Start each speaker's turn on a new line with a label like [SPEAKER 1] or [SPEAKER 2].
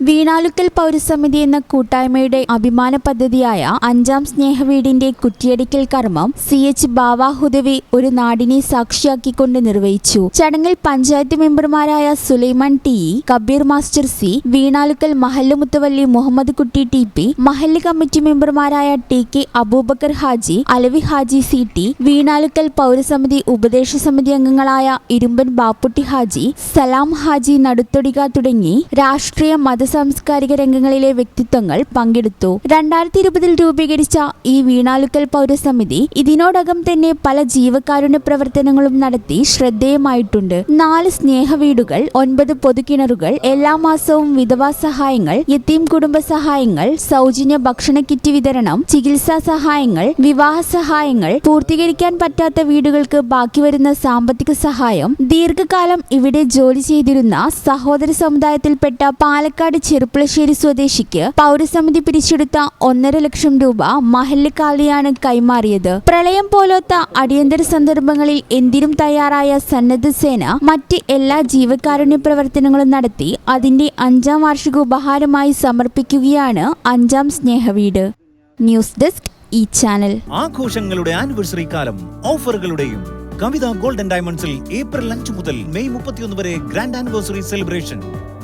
[SPEAKER 1] വീണാലുക്കൽ പൗരസമിതി എന്ന കൂട്ടായ്മയുടെ അഭിമാന പദ്ധതിയായ അഞ്ചാം സ്നേഹവീടിന്റെ കുറ്റിയടിക്കൽ കർമ്മം സി എച്ച് ബാവാഹുദവി ഒരു നാടിനെ സാക്ഷിയാക്കിക്കൊണ്ട് നിർവഹിച്ചു. ചടങ്ങിൽ പഞ്ചായത്ത് മെമ്പർമാരായ Sulaiman T Kabeer master C Veenalukkal മഹല്ല് മുത്തവല്ലി മുഹമ്മദ് കുട്ടി ടി പി മഹല്ല് കമ്മിറ്റി മെമ്പർമാരായ T K Aboobacker Haji Alavi Haji C T Veenalukkal പൗരസമിതി ഉപദേശ സമിതി അംഗങ്ങളായ ഇരുമ്പൻ ബാപ്പുട്ടി ഹാജി സലാം ഹാജി നടുത്തൊടിക തുടങ്ങി രാഷ്ട്രീയ മത സാംസ്കാരിക രംഗങ്ങളിലെ വ്യക്തിത്വങ്ങൾ പങ്കെടുത്തു. രണ്ടായിരത്തി ഇരുപതിൽ രൂപീകരിച്ച ഈ വീണാലുക്കൽ പൗരസമിതി ഇതിനോടകം തന്നെ പല ജീവകാരുണ്യ പ്രവർത്തനങ്ങളും നടത്തി ശ്രദ്ധേയമായിട്ടുണ്ട്. നാല് സ്നേഹ വീടുകൾ ഒൻപത് പൊതുകിണറുകൾ എല്ലാ മാസവും വിധവാ സഹായങ്ങൾ യത്തീം കുടുംബ സഹായങ്ങൾ സൗജന്യ ഭക്ഷണ കിറ്റ് വിതരണം ചികിത്സാ സഹായങ്ങൾ വിവാഹ സഹായങ്ങൾ പൂർത്തീകരിക്കാൻ പറ്റാത്ത വീടുകൾക്ക് ബാക്കി വരുന്ന സാമ്പത്തിക സഹായം ദീർഘകാലം ഇവിടെ ജോലി ചെയ്തിരുന്ന സഹോദര സമുദായത്തിൽപ്പെട്ട പാലക്കാട് ചെറുപ്പളശ്ശേരി സ്വദേശിക്ക് പൗരസമിതി പിരിച്ചെടുത്ത ഒന്നര ലക്ഷം രൂപ മഹല്ലിക്കാലിയാണ് കൈമാറിയത്. പ്രളയം പോലത്തെ അടിയന്തര സന്ദർഭങ്ങളിൽ എന്തിനും തയ്യാറായ സന്നദ്ധ സേന മറ്റ് എല്ലാ ജീവകാരുണ്യ പ്രവർത്തനങ്ങളും നടത്തി അതിന്റെ അഞ്ചാം വാർഷിക ഉപഹാരമായി സമർപ്പിക്കുകയാണ് അഞ്ചാം സ്നേഹവീട്. ന്യൂസ് ഡെസ്ക് ഈ ചാനൽ.
[SPEAKER 2] ആഘോഷങ്ങളുടെ ആനിവേഴ്സറി കാലം ഓഫറുകളുടെയും കവിത ഗോൾഡൻ ഡയമണ്ട്സിൽ ഏപ്രിൽ അഞ്ച് മുതൽ മെയ് മുപ്പത്തിയൊന്ന് വരെ ഗ്രാൻഡ് ആനിവേഴ്സറി സെലിബ്രേഷൻ.